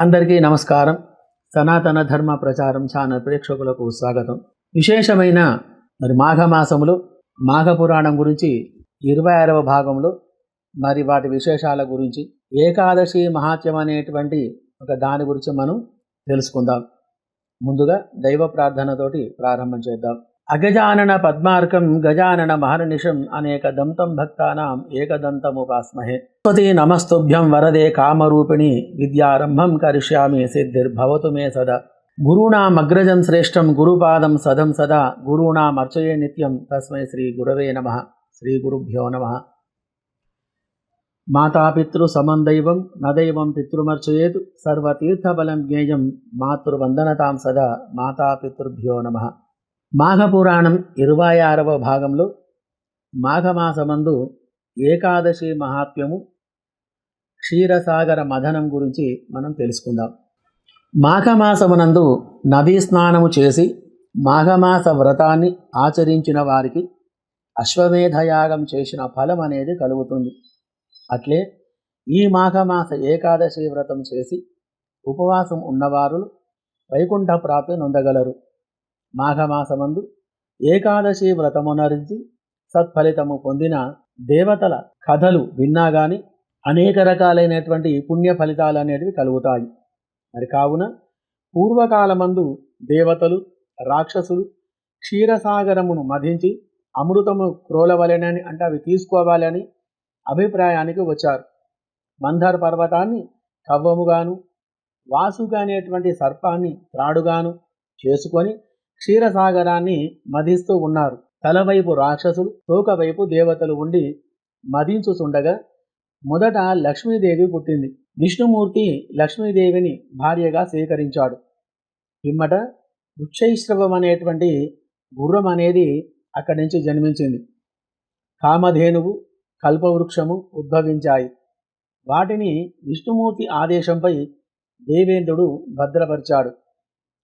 అందరికీ నమస్కారం. సనాతన ధర్మ ప్రచారం ఛానల్ ప్రేక్షకులకు స్వాగతం. విశేషమైన మరి మాఘమాసములో మాఘ పురాణం గురించి ఇరవై ఆరవ భాగంలో మరి వాటి విశేషాల గురించి ఏకాదశి మహాత్యం అనేటువంటి ఒక దాని గురించి మనం తెలుసుకుందాం. ముందుగా దైవ ప్రార్థనతోటి ప్రారంభం చేద్దాం. అగజానన పద్మార్కం గజానన మహర్నిషం అనేక దంతం భక్తానాం ఏకదంతముపాస్మహే స్వతి నమస్తుభ్యం వరదే కామరూపిణి విద్యారంభం కరిష్యామి సిద్ధిర్భవతు మే సదా. గురూణామగ్రజం శ్రేష్టం గురుపాదం సదం సదా. గురూణామర్చయే నిత్యం తస్మై శ్రీ గురవే నమ. శ్రీ గురుభ్యో నమ. మాతాపితృ సమందైవం నదైవం పితృమర్చయేత్. సర్వతీర్థబలం జ్ఞేయం మాతృవందనతాం సదా. మాతాపితృభ్యో నమ. మాఘపురాణం ఇరవై ఆరవ భాగంలో మాఘమాసమందు ఏకాదశి మహాత్మ్యము క్షీరసాగర మథనం గురించి మనం తెలుసుకుందాం. మాఘమాసమునందు నదీ స్నానము చేసి మాఘమాస వ్రతాన్ని ఆచరించిన వారికి అశ్వమేధయాగం చేసిన ఫలం అనేది కలుగుతుంది. అట్లే ఈ మాఘమాస ఏకాదశి వ్రతం చేసి ఉపవాసం ఉన్నవారు వైకుంఠ ప్రాప్తి నొందగలరు. మాఘమాసమందు ఏకాదశి వ్రతమునరించి సత్ఫలితము పొందిన దేవతల కథలు విన్నా గాని అనేక రకాలైనటువంటి పుణ్య ఫలితాలు అనేటివి కలుగుతాయి. మరి కావున పూర్వకాలమందు దేవతలు రాక్షసులు క్షీరసాగరమును మధించి అమృతము క్రోలవలెనని అంటే అవి తీసుకోవాలని అభిప్రాయానికి వచ్చారు. మందర్ పర్వతాన్ని కవ్వముగాను వాసుగా అనేటువంటి సర్పాన్ని త్రాడుగాను చేసుకొని క్షీరసాగరాన్ని మధిస్తూ ఉన్నారు. తలవైపు రాక్షసులు తోకవైపు దేవతలు ఉండి మదించుచుండగా మొదట లక్ష్మీదేవి పుట్టింది. విష్ణుమూర్తి లక్ష్మీదేవిని భార్యగా స్వీకరించాడు. పిమ్మట వృక్షైశ్రవం అనేటువంటి గుర్రం అనేది అక్కడి నుంచి జన్మించింది. కామధేనువు కల్పవృక్షము ఉద్భవించాయి. వాటిని విష్ణుమూర్తి ఆదేశంపై దేవేంద్రుడు భద్రపరిచాడు.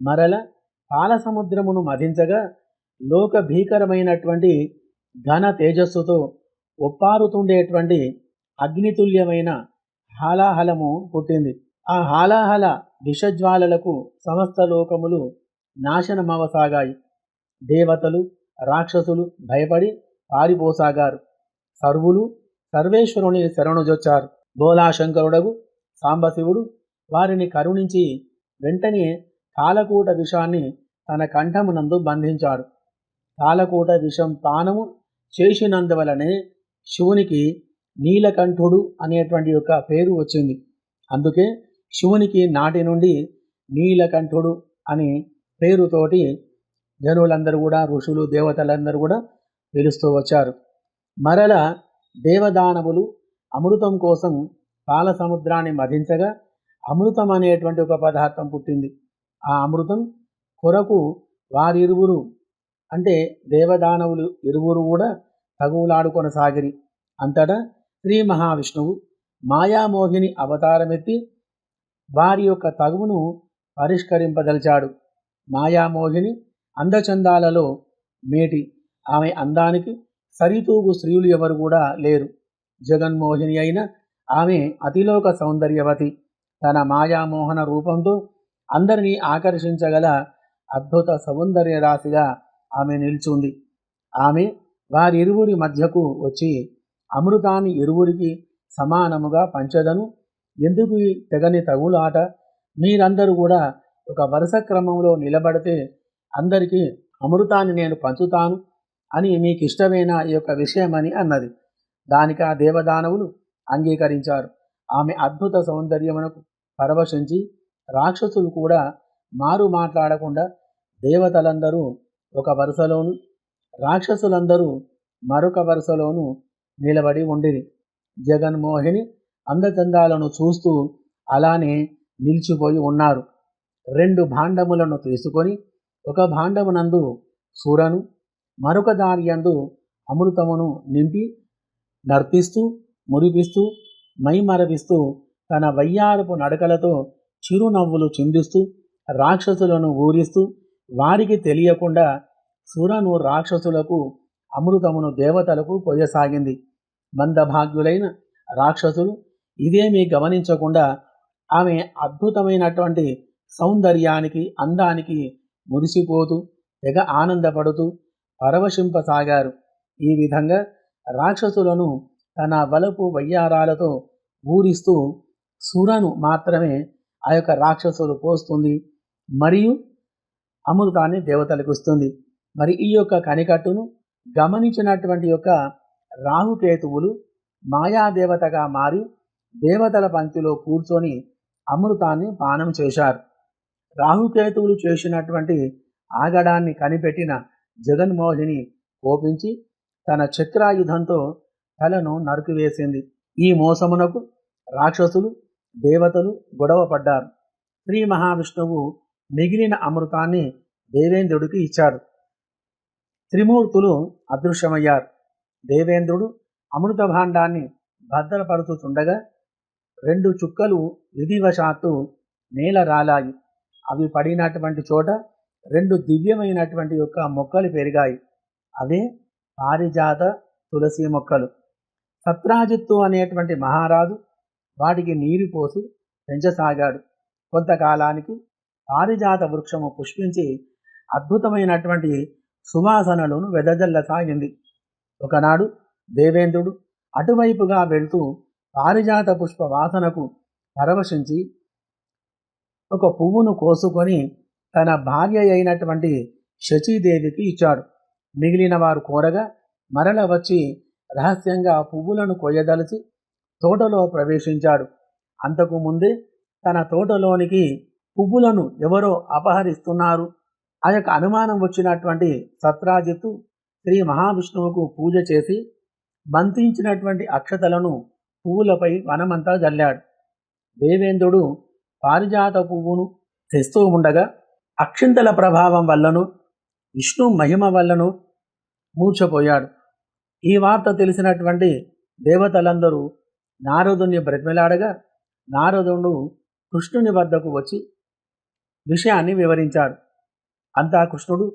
మరల పాలసముద్రమును మధించగా లోక భీకరమైనటువంటి ఘన తేజస్సుతో ఒప్పారుతుండేటువంటి అగ్నితుల్యమైన హాలాహలము పుట్టింది. ఆ హాలాహల విషజ్వాలలకు సమస్త లోకములు నాశనమవసాగాయి. దేవతలు రాక్షసులు భయపడి పారిపోసాగారు. సర్వులు సర్వేశ్వరుని శరణుజొచ్చారు. బోలాశంకరుడగు సాంబశివుడు వారిని కరుణించి వెంటనే కాలకూట విషాన్ని తన కంఠమునందు బంధించాడు కాలకూట విషం పానము చేసినందువలనే శివునికి నీలకంఠుడు అనేటువంటి యొక్క పేరు వచ్చింది. అందుకే శివునికి నాటి నుండి నీలకంఠుడు అని పేరుతోటి జనులందరూ కూడా ఋషులు దేవతలందరూ కూడా పిలుస్తూ వచ్చారు. మరల దేవదానవులు అమృతం కోసం పాల సముద్రాన్ని మధించగా అమృతం అనేటువంటి ఒక పదార్థం పుట్టింది. ఆ అమృతం కొరకు వారిరువురు అంటే దేవదానవులు ఇరువురు కూడా తగువులాడుకొనసాగిరి. అంతటా శ్రీ మహావిష్ణువు మాయామోహిని అవతారమెత్తి వారి యొక్క తగువును పరిష్కరింపదలిచాడు. మాయామోహిని అందచందాలలో మేటి. ఆమె అందానికి సరితూగు స్త్రీలు ఎవరు కూడా లేరు. జగన్మోహిని అయిన ఆమె అతిలోక సౌందర్యవతి. తన మాయామోహన రూపంతో అందరినీ ఆకర్షించగల అద్భుత సౌందర్య రాశిగా ఆమె నిల్చుంది. ఆమె వారిరువురి మధ్యకు వచ్చి అమృతాన్ని ఇరువురికి సమానముగా పంచదను. ఎందుకు ఈ తెగని తగులాట? మీరందరూ కూడా ఒక వరుస క్రమంలో నిలబడితే అందరికీ అమృతాన్ని నేను పంచుతాను అని మీకు ఇష్టమైన ఈ యొక్క విషయమని అన్నది. దానికి ఆ దేవదానవులు అంగీకరించారు. ఆమె అద్భుత సౌందర్యమునకు పరవశించి రాక్షసులు కూడా మారు మాట్లాడకుండా దేవతలందరూ ఒక వరుసలోను రాక్షసులందరూ మరొక వరుసలోను నిలబడి ఉండిరి. జగన్మోహిని అందచందాలను చూస్తూ అలానే నిలిచిపోయి ఉన్నారు. రెండు భాండములను తీసుకొని ఒక భాండమునందు సూరను మరొక దాని యందు అమృతమును నింపి నర్పిస్తూ మురిపిస్తూ మైమరపిస్తూ తన వయ్యారపు నడకలతో చిరునవ్వులు చిందిస్తూ రాక్షసులను ఊరిస్తూ వారికి తెలియకుండా సురను రాక్షసులకు అమృతమును దేవతలకు పోయసాగింది. మందభాగ్యులైన రాక్షసులు ఇదేమీ గమనించకుండా ఆమె అద్భుతమైనటువంటి సౌందర్యానికి అందానికి మురిసిపోతూ తెగ ఆనందపడుతూ పరవశింపసాగారు. ఈ విధంగా రాక్షసులను తన వలపు వయ్యారాలతో ఊరిస్తూ సురను మాత్రమే ఆ యొక్క రాక్షసులు పోస్తుంది. మరియు అమృతాన్ని దేవతలకు ఇస్తుంది మరి ఈ యొక్క కనికట్టును గమనించినటువంటి యొక్క రాహుకేతువులు మాయాదేవతగా మారి దేవతల పంక్తిలో కూర్చొని అమృతాన్ని పానం చేశారు. రాహుకేతువులు చేసినటువంటి ఆగడాన్ని కనిపెట్టిన జగన్మోహిని కోపించి తన చక్రాయుధంతో తలను నరుకువేసింది. ఈ మోసమునకు రాక్షసులు దేవతలు గొడవ పడ్డారు శ్రీ మహావిష్ణువు మిగిలిన అమృతాన్ని దేవేంద్రుడికి ఇచ్చాడు. త్రిమూర్తులు అదృశ్యమయ్యారు. దేవేంద్రుడు అమృత భాండాన్ని భద్రపరుచుతుండగా రెండు చుక్కలు విధివశాత్తు నేల రాలాయి. అవి పడినటువంటి చోట రెండు దివ్యమైనటువంటి యొక్క మొక్కలు పెరిగాయి. అవే పారిజాత తులసి మొక్కలు. సత్రాజిత్తు అనేటువంటి మహారాజు వాటికి నీరు పోసి పెంచసాగాడు. కొంతకాలానికి పారిజాత వృక్షము పుష్పించి అద్భుతమైనటువంటి సువాసనలను వెదజల్లసాగింది ఒకనాడు దేవేంద్రుడు అటువైపుగా వెళ్తూ పారిజాత పుష్ప వాసనకు పరవశించి ఒక పువ్వును కోసుకొని తన భార్య అయినటువంటి శచీదేవికి ఇచ్చాడు. మిగిలిన వారు కోరగా మరల వచ్చి రహస్యంగా పువ్వులను కొయ్యదలిచి తోటలో ప్రవేశించాడు. అంతకు ముందే తన తోటలోనికి పువ్వులను ఎవరో అపహరిస్తున్నారు. ఆ యొక్క అనుమానం వచ్చినటువంటి సత్రాజిత్తు శ్రీ మహావిష్ణువుకు పూజ చేసి బంధించినటువంటి అక్షతలను పువ్వులపై వనమంతా జల్లాడు. దేవేంద్రుడు పారిజాత పువ్వును తెస్తూ ఉండగా అక్షింతల ప్రభావం వల్లను విష్ణు మహిమ వల్లను మూర్చపోయాడు ఈ వార్త తెలిసినటువంటి దేవతలందరూ నారదుని బ్రతిమలాడగా నారదుడు కృష్ణుని వద్దకు వచ్చి విషయాన్ని వివరించాడు. అంతా కృష్ణుడు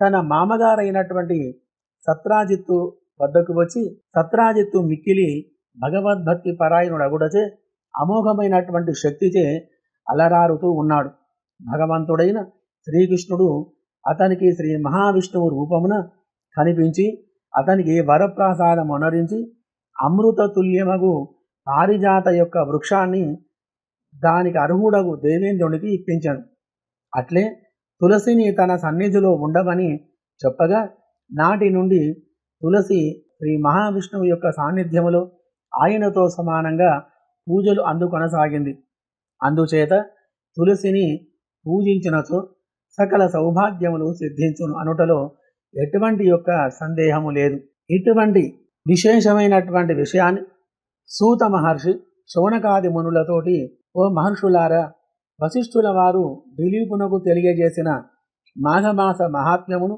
తన మామగారైనటువంటి సత్రాజిత్తు వద్దకు వచ్చి సత్రాజిత్తు మిక్కిలి భగవద్భక్తి పరాయణుడు అగుడచే అమోఘమైనటువంటి శక్తిచే అలరారుతూ ఉన్నాడు. భగవంతుడైన శ్రీకృష్ణుడు అతనికి శ్రీ మహావిష్ణువు రూపమున కనిపించి అతనికి వరప్రసాదం అనరించి అమృత తుల్యమగు పారిజాత యొక్క వృక్షాన్ని దానికి అర్హుడగు దేవేంద్రునికి ఇప్పించాను అట్లే తులసిని తన సన్నిధిలో ఉండమని చెప్పగా నాటి నుండి తులసి శ్రీ మహావిష్ణువు యొక్క సాన్నిధ్యములో ఆయనతో సమానంగా పూజలు అందుకొనసాగింది. అందుచేత తులసిని పూజించినచో సకల సౌభాగ్యములు సిద్ధించును అనుటలో ఎటువంటి యొక్క సందేహము లేదు. ఇటువంటి విశేషమైనటువంటి విషయాన్ని సూత మహర్షి శౌనకాది మునులతోటి ఓ మహర్షులారా వశిష్ఠుల వారు దిలీపునకు తెలియజేసిన మాఘమాస మహాత్మ్యమును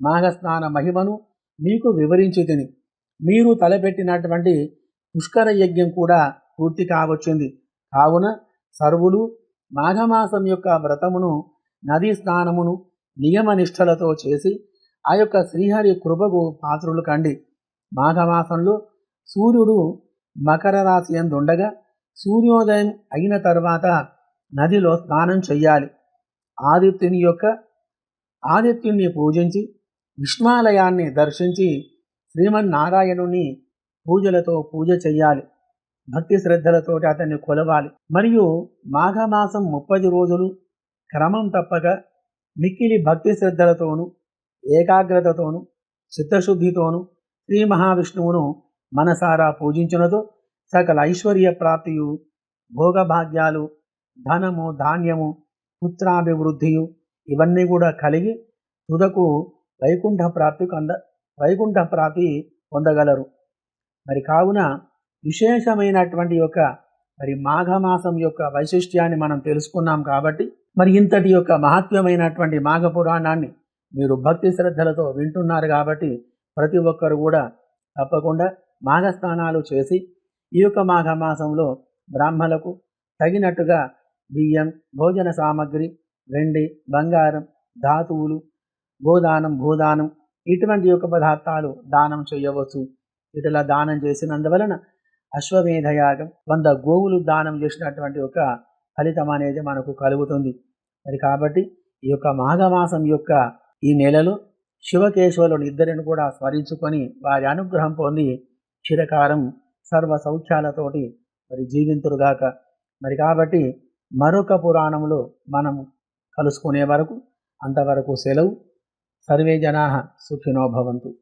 మాఘస్నాన మహిమను మీకు వివరించి తిని మీరు తలపెట్టినటువంటి పుష్కర యజ్ఞం కూడా పూర్తి కావచ్చింది. కావున సర్వులు మాఘమాసం యొక్క వ్రతమును నదీ స్నానమును నియమనిష్టలతో చేసి ఆ యొక్క శ్రీహరి కృపకు పాత్రులు కండి. మాఘమాసంలో సూర్యుడు మకర రాశి ఉండగా సూర్యోదయం అయిన తర్వాత నదిలో స్నానం చెయ్యాలి. ఆదిత్యుని యొక్క ఆదిత్యుణ్ణి పూజించి విష్ణాలయాన్ని దర్శించి శ్రీమన్నారాయణుని పూజలతో పూజ చెయ్యాలి. భక్తి శ్రద్ధలతోటి అతన్ని కొలవాలి. మరియు మాఘమాసం ముప్పది రోజులు క్రమం తప్పక మిక్కిలి భక్తి శ్రద్ధలతోనూ ఏకాగ్రతతోనూ చిత్తశుద్ధితోనూ శ్రీ మహావిష్ణువును మనసారా పూజించినతో సకల ఐశ్వర్య ప్రాప్తియు భోగభాగ్యాలు ధనము ధాన్యము పుత్రాభివృద్ధియు ఇవన్నీ కూడా కలిగి తుదకు వైకుంఠ ప్రాప్తి కొంద వైకుంఠ ప్రాప్తి పొందగలరు. మరి కావున విశేషమైనటువంటి యొక్క మరి మాఘమాసం యొక్క వైశిష్ట్యాన్ని మనం తెలుసుకున్నాం కాబట్టి మరి ఇంతటి యొక్క మహత్వమైనటువంటి మాఘ పురాణాన్ని మీరు భక్తి శ్రద్ధలతో వింటున్నారు కాబట్టి ప్రతి ఒక్కరు కూడా తప్పకుండా మాఘస్నానాలు చేసి ఈ యొక్క మాఘమాసంలో బ్రాహ్మలకు తగినట్టుగా బియ్యం భోజన సామగ్రి వెండి బంగారం ధాతువులు గోదానం భూదానం ఇటువంటి యొక్క పదార్థాలు దానం చేయవచ్చు. ఇట్లా దానం చేసినందువలన అశ్వమేధయాగం వంద గోవులు దానం చేసినటువంటి ఒక ఫలితం అనేది మనకు కలుగుతుంది. మరి కాబట్టి ఈ యొక్క మాఘమాసం యొక్క ఈ నెలలో శివకేశవులను ఇద్దరిని కూడా స్మరించుకొని వారి అనుగ్రహం పొంది చిరకారం సర్వ సౌఖ్యాలతోటి మరి జీవింతురుగాక. మరి కాబట్టి మరొక పురాణంలో మనం కలుసుకునే వరకు అంతవరకు సెలవు. సర్వే జనా సుఖినో భవంతు.